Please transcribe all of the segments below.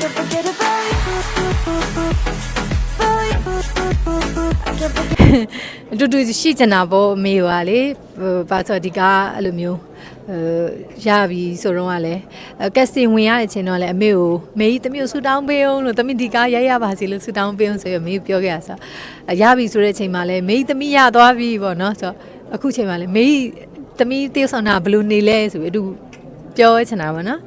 can't forget about you. About you. I can't forget. အတူတူရှိချင်တာပေါ့အမေကလေဟိုဘာဆိုဒီကအဲ့လိုမျိုးဟိုရပြီဆိုတော့ကလည်းကက်စတင်ဝင်ရတဲ့အချိန်တော့လည်းအမေကိုမေကြီးတမီးကိုဆူတောင်းပေးအောင်လို့တမီးဒီကရိုက်ရပါစီလို့ဆူတောင်းပေးအောင်ဆိုရမေကြီးပြောခဲ့ရဆိုရပြီဆိုတဲ့အချိန်မှာလည်းမေကြီးတမီးရသွားပြီပေါ့နော်ဆိုအခုချိန်မှာလည်းမေကြီးတမီးတေးဆောင်တာဘယ်လိုနေလဲဆိုပြီးအတူပြောချင်တာပေါ့နော်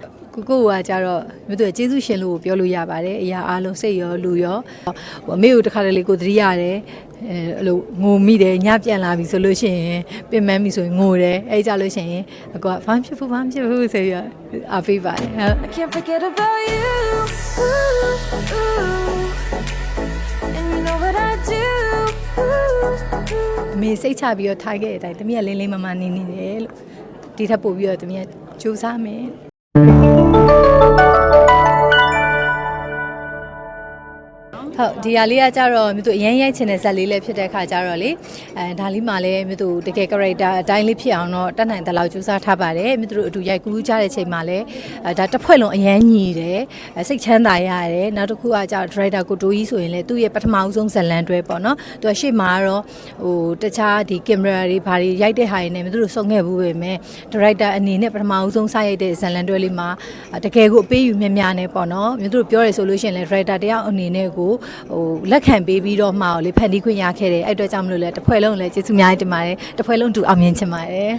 ကိုကိုကကြတော့မြို့သူကကျေးဇူးရှင်လို့ပြောလို့ရပါတယ်အရာအားလုံးစိတ်ရောလူရောဟိုအမေကိုတခါတလေကိုသတိရတယ်အဲအဲ့လိုငိုမိတယ်ညပြန်လာပြီဆိုလို့ရှိရင်ပင်ပန်းပြီဆိုရင်ငိုတယ်အဲကြလို့ရှိရင်အကောကဘာမှဖြစ်ဘူးဘာမှဖြစ်ဘူးဆိုပြီးတော့အားပေးပါတယ်ဟုတ် I can't forget about you. Ooh, ooh. And you know what I do. Ooh, ooh. အမေစိတ်ချပြီးတော့ထားခဲ့တဲ့အတိုင်းတမီးကလင်းလေးမမနေနေတယ်လို့ဒီထက်ပို့ပြီးတော့တမီးကစူးစမ်းမယ် ဟုတ်ဒီဟာလေးကကြတော့မြို့သူအရင်ရိုက်ချင်တဲ့ဇက်လေးလည်းဖြစ်တဲ့ခါကြတော့လေအဲဒါလေးမှလည်းမြို့သူတကယ် character အတိုင်းလေးဖြစ်အောင်တော့တတ်နိုင်တဲ့လောက်ကြိုးစားထားပါတယ်မြို့သူတို့အတူရိုက်ကူးကြတဲ့ချိန်မှာလည်းအဲဒါတစ်ဖွဲ့လုံးအရန်ညီတယ်အဲစိတ်ချမ်းသာရတယ်နောက်တစ်ခုကကြတော့ director ကိုတိုးကြီးဆိုရင်လည်းသူ့ရဲ့ပထမအဆုံးဇက်လန်တွဲပေါ့နော်သူကရှေ့မှာကတော့ဟိုတခြားဒီ camera တွေဘာတွေရိုက်တဲ့ဟာတွေနဲ့မြို့သူတို့စုံခဲ့ဘူးပဲမဲ့ director အနေနဲ့ပထမအဆုံးစရိုက်တဲ့ဇက်လန်တွဲလေးမှာတကယ်ကိုအပေးယူမြတ်များနေပေါ့နော်မြို့သူတို့ပြောရဆိုလို့ရှိရင်လည်း director တယောက်အနေနဲ့ကိုဟိုလက်ခံပေးပြီးတော့မှော်လေဖန်တီးခွင့်ရခဲ့တယ်အဲ့အတွက်ကြောင့်မလို့လဲတစ်ဖွဲ့လုံးလည်းကျေးဇူးအများကြီးတင်ပါတယ်တစ်ဖွဲ့လုံးတူအောင်မြင်ချင်ပါတယ်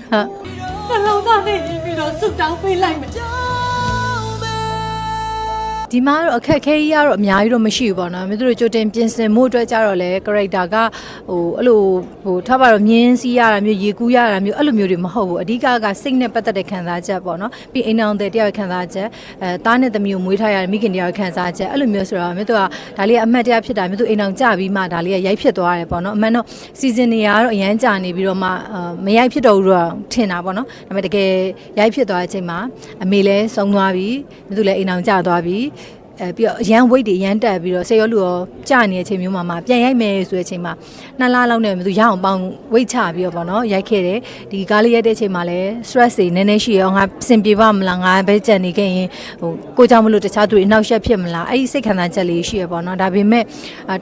ဟုတ်နှလုံးသားနဲ့ညီပြီးတော့ဆုတောင်းပေးလိုက်မယ် ဒီမှာတော့အခက်အခဲကြီးကတော့အများကြီးတော့မရှိဘူးပေါ့နော်မြို့သူတို့ကြိုတင်ပြင်ဆင်မှုအတွက်ကြတော့လေ character ကဟိုအဲ့လိုဟိုထားပါတော့မြင်းစီးရတာမျိုးရေကူးရတာမျိုးအဲ့လိုမျိုးတွေမဟုတ်ဘူးအဓိကကစိတ်နဲ့ပတ်သက်တဲ့ခံစားချက်ပေါ့နော်ပြီးအိမ်အောင်တဲ့တယောက်ခံစားချက်အဲသားနဲ့သမီးကိုမွေးထားရတဲ့မိခင်တယောက်ခံစားချက်အဲ့လိုမျိုးဆိုတော့မြို့သူကဒါလေးကအမှတ်တရဖြစ်တာမြို့သူအိမ်အောင်ကြပြီးမှဒါလေးကရိုက်ဖြစ်သွားတယ်ပေါ့နော်အမှန်တော့ season တွေကတော့အရန်ကြာနေပြီးတော့မှမရိုက်ဖြစ်တော့ဘူးတော့ထင်တာပေါ့နော်ဒါပေမဲ့တကယ်ရိုက်ဖြစ်သွားတဲ့အချိန်မှာအမေလည်းဆုံးသွားပြီမြို့သူလည်းအိမ်အောင်ကြသွားပြီ အဲပြီးတော့အရန် weight တွေအရန်တက်ပြီးတော့ဆေးရောလူရောကြာနေတဲ့အချိန်မျိုးမှာမှပြန်ရိုက်မယ်ဆိုတဲ့အချိန်မှာနှစ်လလောက်နဲ့မသူရအောင်ပေါင် weight ချပြီးတော့ဗောနော်ရိုက်ခဲ့တယ်ဒီကားလေးရိုက်တဲ့အချိန်မှာလည်း stress တွေနည်းနည်းရှိရောငါစင်ပြေပါမလားငါပဲကြံနေခဲ့ရင်ဟိုကိုကြောင့်မလို့တခြားသူတွေအနောက်ရှက်ဖြစ်မလားအဲ့ဒီစိတ်ခံစားချက်လေးရှိရပေါ့နော်ဒါပေမဲ့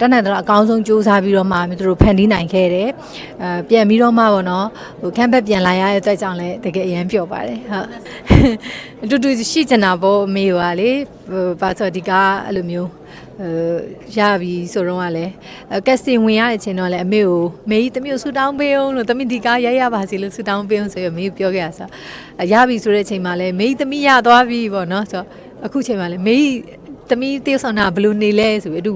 တတ်နိုင်တော့အကောင်းဆုံးစူးစမ်းပြီးတော့မှသူတို့ဖန်တီးနိုင်ခဲ့တယ်အဲပြန်ပြီးတော့မှဗောနော်ဟိုခန့်ဘက်ပြန်လာရတဲ့အတွက်ကြောင့်လည်းတကယ်အရန်ပျော်ပါတယ်ဟုတ်အတူတူရှိချင်တာပေါ့အမေကလေဟိုဘာဆိုဒီကအဲ့လိုမျိုးဟိုရပြီဆိုတော့ကလည်းကက်စတင်ဝင်ရတဲ့အချိန်တော့လည်းအမေကိုမေကြီးတမီးကိုဆူတောင်းပေးအောင်လို့တမီးဒီကရိုက်ရပါစီလို့ဆူတောင်းပေးအောင်ဆိုရမေကြီးပြောခဲ့ရဆိုရပြီဆိုတဲ့အချိန်မှာလည်းမေကြီးတမီးရသွားပြီပေါ့နော်ဆိုအခုချိန်မှာလည်းမေကြီးတမီးတေးဆောင်တာဘယ်လိုနေလဲဆိုပြီးအတူ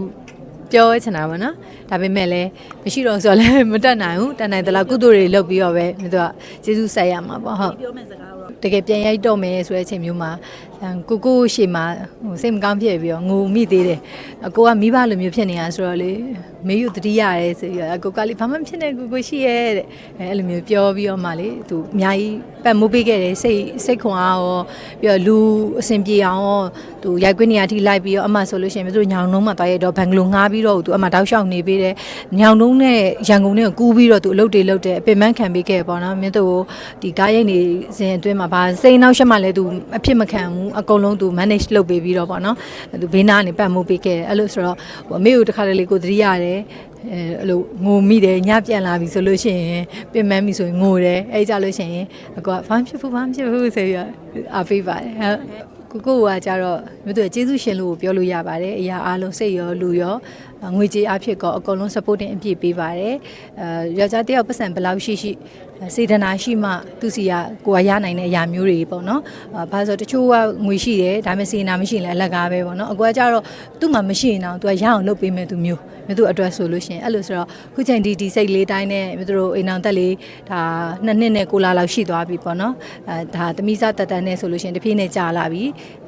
ပြောချင်တာပေါ့နော်ဒါပေမဲ့လည်းမရှိတော့ဆိုတော့လည်းမတက်နိုင်ဘူးတက်နိုင်တယ်လားကုသိုလ်တွေလုပ်ပြီးတော့ပဲသူကကျေးဇူးဆက်ရမှာပေါ့ဟုတ်ပြောမယ့်စကားတော့တကယ်ပြန်ရိုက်တော့မယ်ဆိုတဲ့အချိန်မျိုးမှာ ကိုကိုရှေ့မှာဟိုစိတ်မကောင်းဖြစ်ပြီးတော့ငိုမိသေးတယ်အကိုကမိဘလိုမျိုးဖြစ်နေတာဆိုတော့လေမေယူတတိရတယ်ဆိုပြီးတော့အကိုကလေဘာမှမဖြစ်နဲ့ကိုကိုရှိရဲ့တဲ့အဲအဲ့လိုမျိုးပြောပြီးတော့မှလေသူအများကြီးပတ်မိုးပေးခဲ့တယ်စိတ်စိတ်ခွန်အားရောပြီးတော့လူအဆင်ပြေအောင်ရောသူရိုက်ခွင့်နေရာထိလိုက်ပြီးတော့အမှဆိုလို့ရှိရင်သူညောင်နှုံးမှာသွားရတော့ဘန်ဂလိုငှားပြီးတော့သူအမှတောက်လျှောက်နေပေးတယ်ညောင်နှုံးနဲ့ရန်ကုန်နဲ့ကူးပြီးတော့သူအလုပ်တွေလုပ်တယ်အပင်ပန်းခံပေးခဲ့ပေါ့နော်မင်းတို့ဒီကားရိုက်နေစဉ်အတွင်းမှာဘာစိတ်နောက်ရှက်မှလည်းသူအဖြစ်မခံဘူးအကုန်လုံးသူ manage လုပ်ပေးပြီးတော့ပေါ့နော်သူဘေးနားကနေပတ်မှုပေးခဲ့တယ်အဲ့လိုဆိုတော့ဟိုအမေကိုတခါတလေကိုသတိရတယ်အဲအဲ့လိုငိုမိတယ်ညပြန်လာပြီဆိုလို့ရှိရင်ပင်ပန်းပြီဆိုရင်ငိုတယ်အဲ့ကြလို့ရှိရင်အကောကဘာမှဖြစ်ဘူးဘာမှဖြစ်ဘူးဆိုပြီးတော့အားပေးပါတယ်ဟုတ်ကိုကိုကကြတော့မြို့သူကကျေးဇူးရှင်လို့ပြောလို့ရပါတယ်အရာအားလုံးစိတ်ရောလူရောငွေကြေးအဖြစ်ကောအကုန်လုံး supporting အပြည့်ပေးပါတယ်အဲယောက်ျားတယောက်ပတ်စံဘယ်လောက်ရှိရှိ စေတနာရှိမှသူစီကကိုယ်ကရနိုင်တဲ့အရာမျိုးတွေပေါ့နော်အဲဘာလို့ဆိုတချို့ကငွေရှိတယ်ဒါပေမဲ့စေတနာမရှိရင်လည်းအလကားပဲပေါ့နော်အကွာကြတော့သူ့မှာမရှိရင်တော့သူကရအောင်လုပ်ပေးမယ်သူမျိုးမြို့သူအတွက်ဆိုလို့ရှိရင်အဲ့လိုဆိုတော့ခုချိန်ဒီဒီစိတ်လေးတိုင်းနဲ့မြို့သူတို့အိမ်အောင်တက်လေးဒါနှစ်နှစ်နဲ့ကိုလာလောက်ရှိသွားပြီပေါ့နော်အဲဒါသမီးစားတက်တန်းနဲ့ဆိုလို့ရှိရင်တဖြည်းနဲ့ကြာလာပြီ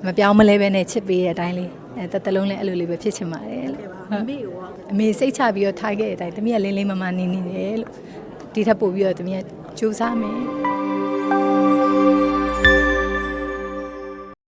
မပြောင်းမလဲပဲနဲ့ချစ်ပေးတဲ့အတိုင်းလေးအဲတက်တလုံးလည်းအဲ့လိုလေးပဲဖြစ်ချင်ပါတယ်လို့မမေရောအမေစိတ်ချပြီးတော့ထားခဲ့တဲ့အတိုင်းတမီးကလင်းလေးမမနေနေတယ်လို့ ဒီထက်ပို့ပြီးတော့တမီးကစူးစမ်းမယ်